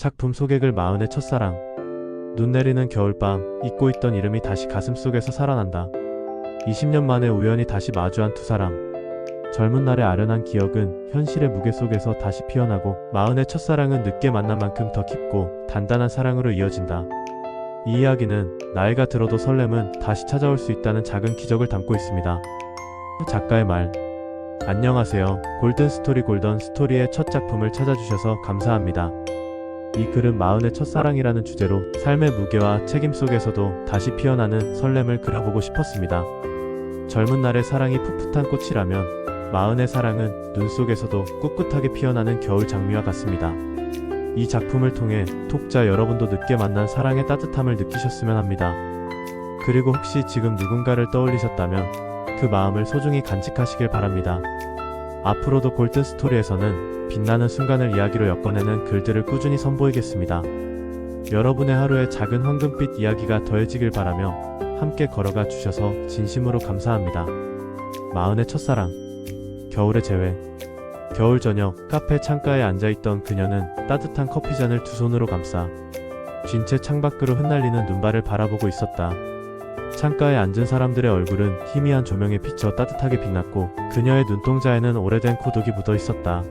작품 소개글 마흔의 첫사랑 눈 내리는 겨울밤 잊고 있던 이름이 다시 가슴속에서 살아난다. 20년 만에 우연히 다시 마주한 두 사람 젊은 날의 아련한 기억은 현실의 무게 속에서 다시 피어나고 마흔의 첫사랑은 늦게 만난 만큼 더 깊고 단단한 사랑으로 이어진다. 이 이야기는 나이가 들어도 설렘은 다시 찾아올 수 있다는 작은 기적을 담고 있습니다. 작가의 말 안녕하세요. 골든 스토리 골든 스토리의 첫 작품을 찾아주셔서 감사합니다. 이 글은 마흔의 첫사랑이라는 주제로 삶의 무게와 책임 속에서도 다시 피어나는 설렘을 그려보고 싶었습니다. 젊은 날의 사랑이 풋풋한 꽃이라면 마흔의 사랑은 눈 속에서도 꿋꿋하게 피어나는 겨울 장미와 같습니다. 이 작품을 통해 독자 여러분도 늦게 만난 사랑의 따뜻함을 느끼셨으면 합니다. 그리고 혹시 지금 누군가를 떠올리셨다면 그 마음을 소중히 간직하시길 바랍니다. 앞으로도 골든 스토리에서는 빛나는 순간을 이야기로 엮어내는 글들을 꾸준히 선보이겠습니다. 여러분의 하루에 작은 황금빛 이야기가 더해지길 바라며 함께 걸어가 주셔서 진심으로 감사합니다. 마흔의 첫사랑, 겨울의 재회. 겨울 저녁 카페 창가에 앉아있던 그녀는 따뜻한 커피잔을 두 손으로 감싸 쥔 채 창밖으로 흩날리는 눈발을 바라보고 있었다. 창가에 앉은 사람들의 얼굴은 희미한 조명에 비쳐 따뜻하게 빛났고 그녀의 눈동자에는 오래된 코독이 묻어 있었다.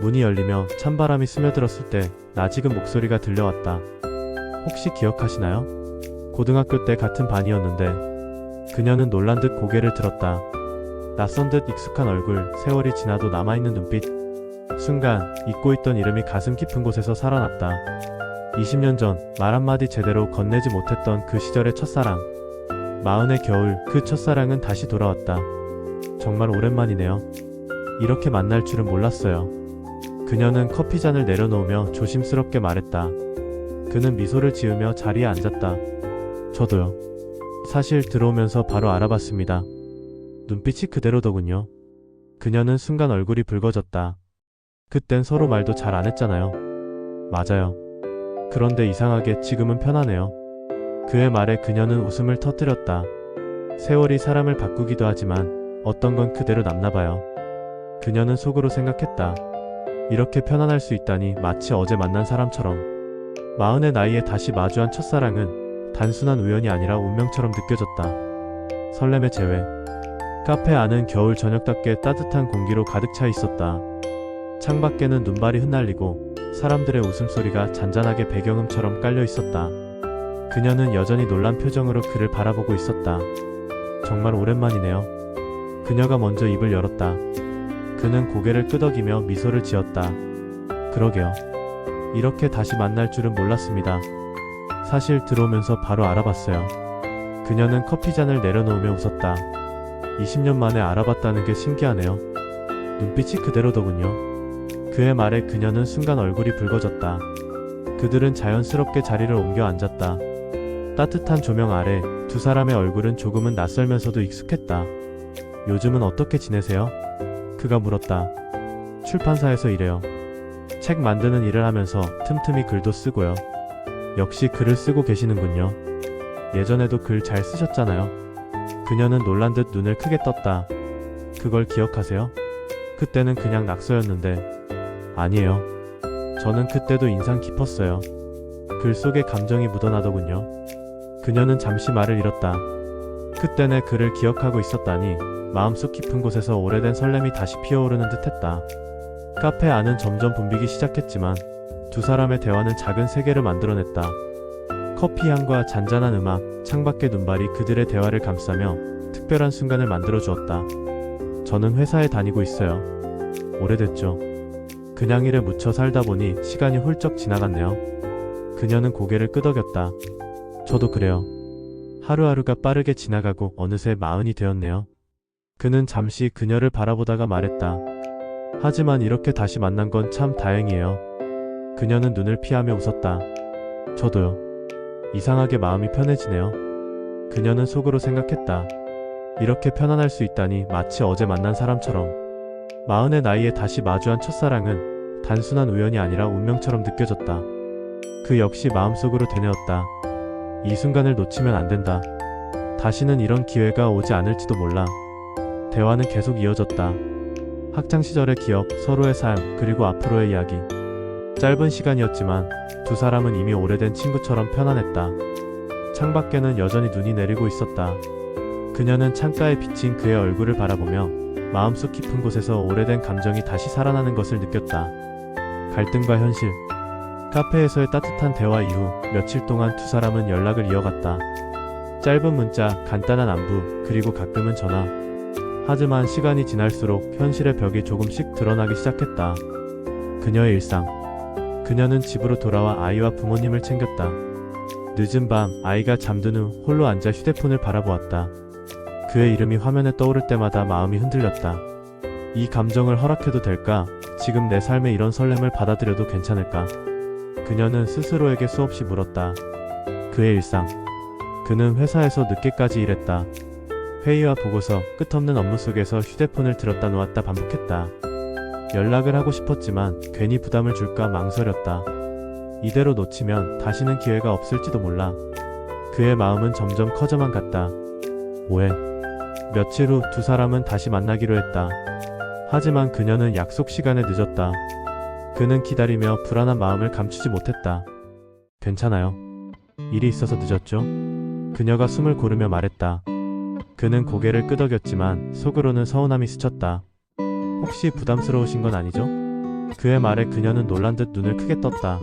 문이 열리며 찬바람이 스며들었을 때 나직은 목소리가 들려왔다. 혹시 기억하시나요? 고등학교 때 같은 반이었는데 그녀는 놀란 듯 고개를 들었다. 낯선 듯 익숙한 얼굴, 세월이 지나도 남아있는 눈빛. 순간 잊고 있던 이름이 가슴 깊은 곳에서 살아났다. 20년 전 말 한마디 제대로 건네지 못했던 그 시절의 첫사랑. 마흔의 겨울 그 첫사랑은 다시 돌아왔다. 정말 오랜만이네요. 이렇게 만날 줄은 몰랐어요. 그녀는 커피잔을 내려놓으며 조심스럽게 말했다. 그는 미소를 지으며 자리에 앉았다. 저도요. 사실 들어오면서 바로 알아봤습니다. 눈빛이 그대로더군요. 그녀는 순간 얼굴이 붉어졌다. 그땐 서로 말도 잘 안 했잖아요. 맞아요. 그런데 이상하게 지금은 편하네요. 그의 말에 그녀는 웃음을 터뜨렸다. 세월이 사람을 바꾸기도 하지만 어떤 건 그대로 남나봐요. 그녀는 속으로 생각했다. 이렇게 편안할 수 있다니 마치 어제 만난 사람처럼. 마흔의 나이에 다시 마주한 첫사랑은 단순한 우연이 아니라 운명처럼 느껴졌다. 설렘의 재회. 카페 안은 겨울 저녁답게 따뜻한 공기로 가득 차 있었다. 창밖에는 눈발이 흩날리고 사람들의 웃음소리가 잔잔하게 배경음처럼 깔려 있었다. 그녀는 여전히 놀란 표정으로 그를 바라보고 있었다. 정말 오랜만이네요. 그녀가 먼저 입을 열었다. 그는 고개를 끄덕이며 미소를 지었다. 그러게요. 이렇게 다시 만날 줄은 몰랐습니다. 사실 들어오면서 바로 알아봤어요. 그녀는 커피잔을 내려놓으며 웃었다. 20년 만에 알아봤다는 게 신기하네요. 눈빛이 그대로더군요. 그의 말에 그녀는 순간 얼굴이 붉어졌다. 그들은 자연스럽게 자리를 옮겨 앉았다. 따뜻한 조명 아래 두 사람의 얼굴은 조금은 낯설면서도 익숙했다. 요즘은 어떻게 지내세요? 그가 물었다. 출판사에서 일해요. 책 만드는 일을 하면서 틈틈이 글도 쓰고요. 역시 글을 쓰고 계시는군요. 예전에도 글 잘 쓰셨잖아요. 그녀는 놀란 듯 눈을 크게 떴다. 그걸 기억하세요? 그때는 그냥 낙서였는데. 아니에요. 저는 그때도 인상 깊었어요. 글 속에 감정이 묻어나더군요. 그녀는 잠시 말을 잃었다. 그때 내 글을 기억하고 있었다니 마음속 깊은 곳에서 오래된 설렘이 다시 피어오르는 듯했다. 카페 안은 점점 붐비기 시작했지만 두 사람의 대화는 작은 세계를 만들어냈다. 커피 향과 잔잔한 음악, 창밖의 눈발이 그들의 대화를 감싸며 특별한 순간을 만들어 주었다. 저는 회사에 다니고 있어요. 오래됐죠. 그냥 일에 묻혀 살다 보니 시간이 훌쩍 지나갔네요. 그녀는 고개를 끄덕였다. 저도 그래요. 하루하루가 빠르게 지나가고 어느새 마흔이 되었네요. 그는 잠시 그녀를 바라보다가 말했다. 하지만 이렇게 다시 만난 건 참 다행이에요. 그녀는 눈을 피하며 웃었다. 저도요. 이상하게 마음이 편해지네요. 그녀는 속으로 생각했다. 이렇게 편안할 수 있다니 마치 어제 만난 사람처럼. 마흔의 나이에 다시 마주한 첫사랑은 단순한 우연이 아니라 운명처럼 느껴졌다. 그 역시 마음속으로 되뇌었다. 이 순간을 놓치면 안 된다. 다시는 이런 기회가 오지 않을지도 몰라. 대화는 계속 이어졌다. 학창 시절의 기억, 서로의 삶, 그리고 앞으로의 이야기. 짧은 시간이었지만 두 사람은 이미 오래된 친구처럼 편안했다. 창밖에는 여전히 눈이 내리고 있었다. 그녀는 창가에 비친 그의 얼굴을 바라보며 마음속 깊은 곳에서 오래된 감정이 다시 살아나는 것을 느꼈다. 갈등과 현실. 카페에서의 따뜻한 대화 이후 며칠 동안 두 사람은 연락을 이어갔다. 짧은 문자, 간단한 안부, 그리고 가끔은 전화. 하지만 시간이 지날수록 현실의 벽이 조금씩 드러나기 시작했다. 그녀의 일상. 그녀는 집으로 돌아와 아이와 부모님을 챙겼다. 늦은 밤 아이가 잠든 후 홀로 앉아 휴대폰을 바라보았다. 그의 이름이 화면에 떠오를 때마다 마음이 흔들렸다. 이 감정을 허락해도 될까? 지금 내 삶에 이런 설렘을 받아들여도 괜찮을까? 그녀는 스스로에게 수없이 물었다. 그의 일상. 그는 회사에서 늦게까지 일했다. 회의와 보고서 끝없는 업무 속에서 휴대폰을 들었다 놓았다 반복했다. 연락을 하고 싶었지만 괜히 부담을 줄까 망설였다. 이대로 놓치면 다시는 기회가 없을지도 몰라. 그의 마음은 점점 커져만 갔다. 오해. 며칠 후 두 사람은 다시 만나기로 했다. 하지만 그녀는 약속 시간에 늦었다. 그는 기다리며 불안한 마음을 감추지 못했다. 괜찮아요. 일이 있어서 늦었죠? 그녀가 숨을 고르며 말했다. 그는 고개를 끄덕였지만 속으로는 서운함이 스쳤다. 혹시 부담스러우신 건 아니죠? 그의 말에 그녀는 놀란 듯 눈을 크게 떴다.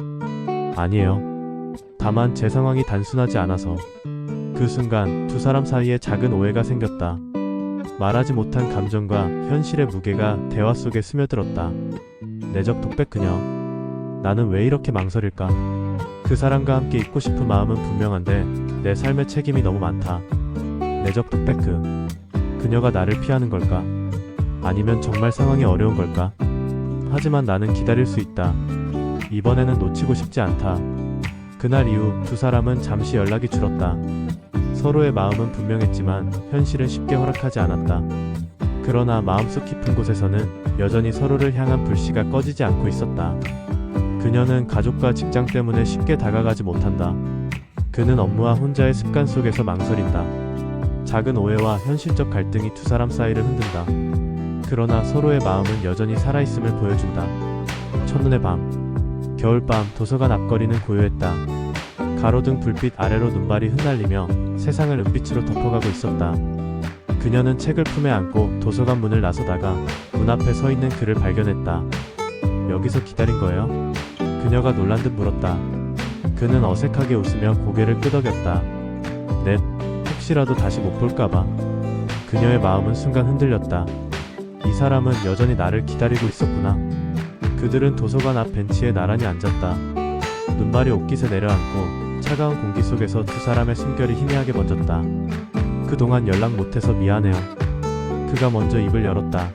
아니에요. 다만 제 상황이 단순하지 않아서. 그 순간 두 사람 사이에 작은 오해가 생겼다. 말하지 못한 감정과 현실의 무게가 대화 속에 스며들었다. 내적 독백 그녀. 나는 왜 이렇게 망설일까? 그 사람과 함께 있고 싶은 마음은 분명한데 내 삶의 책임이 너무 많다. 내적 독백 그. 그녀가 나를 피하는 걸까? 아니면 정말 상황이 어려운 걸까? 하지만 나는 기다릴 수 있다. 이번에는 놓치고 싶지 않다. 그날 이후 두 사람은 잠시 연락이 줄었다. 서로의 마음은 분명했지만 현실은 쉽게 허락하지 않았다. 그러나 마음속 깊은 곳에서는 여전히 서로를 향한 불씨가 꺼지지 않고 있었다. 그녀는 가족과 직장 때문에 쉽게 다가가지 못한다. 그는 업무와 혼자의 습관 속에서 망설인다. 작은 오해와 현실적 갈등이 두 사람 사이를 흔든다. 그러나 서로의 마음은 여전히 살아있음을 보여준다. 첫눈의 밤. 겨울밤 도서관 앞거리는 고요했다. 가로등 불빛 아래로 눈발이 흩날리며 세상을 은빛으로 덮어가고 있었다. 그녀는 책을 품에 안고 도서관 문을 나서다가 문 앞에 서 있는 그를 발견했다. 여기서 기다린 거예요? 그녀가 놀란 듯 물었다. 그는 어색하게 웃으며 고개를 끄덕였다. 넷, 혹시라도 다시 못 볼까봐. 그녀의 마음은 순간 흔들렸다. 이 사람은 여전히 나를 기다리고 있었구나. 그들은 도서관 앞 벤치에 나란히 앉았다. 눈발이 옷깃에 내려앉고 차가운 공기 속에서 두 사람의 숨결이 희미하게 번졌다. 그동안 연락 못해서 미안해요. 그가 먼저 입을 열었다.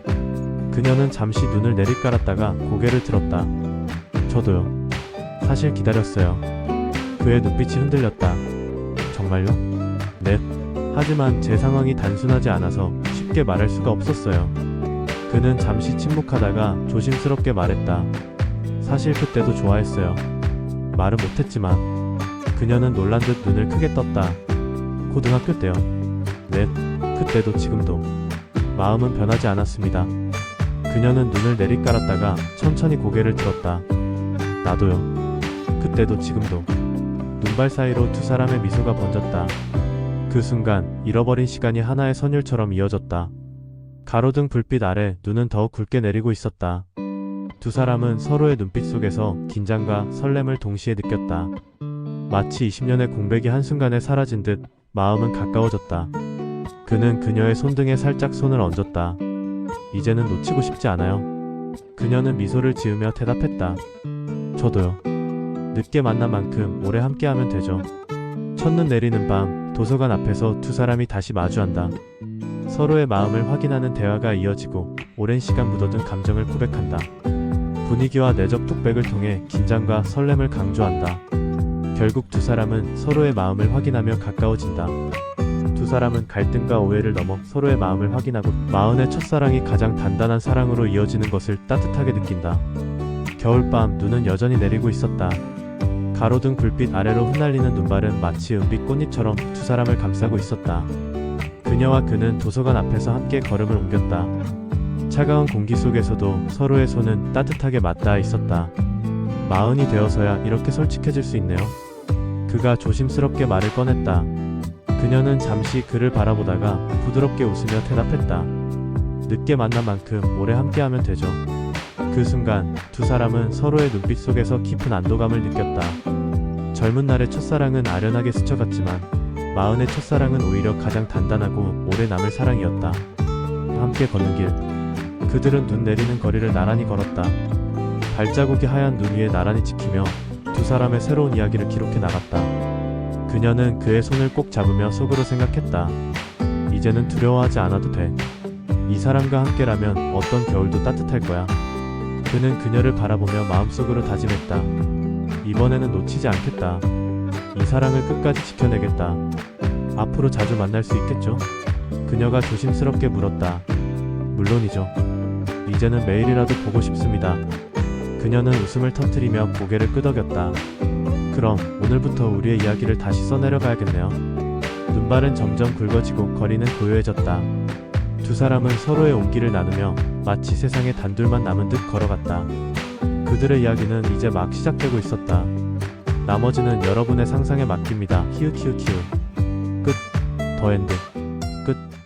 그녀는 잠시 눈을 내리깔았다가 고개를 들었다. 저도요. 사실 기다렸어요. 그의 눈빛이 흔들렸다. 정말요? 네. 하지만 제 상황이 단순하지 않아서 쉽게 말할 수가 없었어요. 그는 잠시 침묵하다가 조심스럽게 말했다. 사실 그때도 좋아했어요. 말은 못했지만 그녀는 놀란 듯 눈을 크게 떴다. 고등학교 때요. 네, 그때도 지금도 마음은 변하지 않았습니다. 그녀는 눈을 내리깔았다가 천천히 고개를 들었다. 나도요. 그때도 지금도 눈발 사이로 두 사람의 미소가 번졌다. 그 순간 잃어버린 시간이 하나의 선율처럼 이어졌다. 가로등 불빛 아래 눈은 더욱 굵게 내리고 있었다. 두 사람은 서로의 눈빛 속에서 긴장과 설렘을 동시에 느꼈다. 마치 20년의 공백이 한순간에 사라진 듯 마음은 가까워졌다. 그는 그녀의 손등에 살짝 손을 얹었다. 이제는 놓치고 싶지 않아요. 그녀는 미소를 지으며 대답했다. 저도요. 늦게 만난 만큼 오래 함께하면 되죠. 첫눈 내리는 밤 도서관 앞에서 두 사람이 다시 마주한다. 서로의 마음을 확인하는 대화가 이어지고 오랜 시간 묻어둔 감정을 고백한다. 분위기와 내적 톡백을 통해 긴장과 설렘을 강조한다. 결국 두 사람은 서로의 마음을 확인하며 가까워진다. 두 사람은 갈등과 오해를 넘어 서로의 마음을 확인하고 마흔의 첫사랑이 가장 단단한 사랑으로 이어지는 것을 따뜻하게 느낀다. 겨울밤 눈은 여전히 내리고 있었다. 가로등 불빛 아래로 흩날리는 눈발은 마치 은빛 꽃잎처럼 두 사람을 감싸고 있었다. 그녀와 그는 도서관 앞에서 함께 걸음을 옮겼다. 차가운 공기 속에서도 서로의 손은 따뜻하게 맞닿아 있었다. 마흔이 되어서야 이렇게 솔직해질 수 있네요. 그가 조심스럽게 말을 꺼냈다. 그녀는 잠시 그를 바라보다가 부드럽게 웃으며 대답했다. 늦게 만난 만큼 오래 함께하면 되죠. 그 순간 두 사람은 서로의 눈빛 속에서 깊은 안도감을 느꼈다. 젊은 날의 첫사랑은 아련하게 스쳐갔지만 마흔의 첫사랑은 오히려 가장 단단하고 오래 남을 사랑이었다. 함께 걷는 길. 그들은 눈 내리는 거리를 나란히 걸었다. 발자국이 하얀 눈 위에 나란히 지키며 두 사람의 새로운 이야기를 기록해 나갔다. 그녀는 그의 손을 꼭 잡으며 속으로 생각했다. 이제는 두려워하지 않아도 돼. 이 사람과 함께라면 어떤 겨울도 따뜻할 거야. 그는 그녀를 바라보며 마음속으로 다짐했다. 이번에는 놓치지 않겠다. 이 사랑을 끝까지 지켜내겠다. 앞으로 자주 만날 수 있겠죠? 그녀가 조심스럽게 물었다. 물론이죠. 이제는 매일이라도 보고 싶습니다. 그녀는 웃음을 터뜨리며 고개를 끄덕였다. 그럼 오늘부터 우리의 이야기를 다시 써내려가야겠네요. 눈발은 점점 굵어지고 거리는 고요해졌다. 두 사람은 서로의 온기를 나누며 마치 세상에 단둘만 남은 듯 걸어갔다. 그들의 이야기는 이제 막 시작되고 있었다. 나머지는 여러분의 상상에 맡깁니다. 히읗. 끝. 더 엔드. 끝.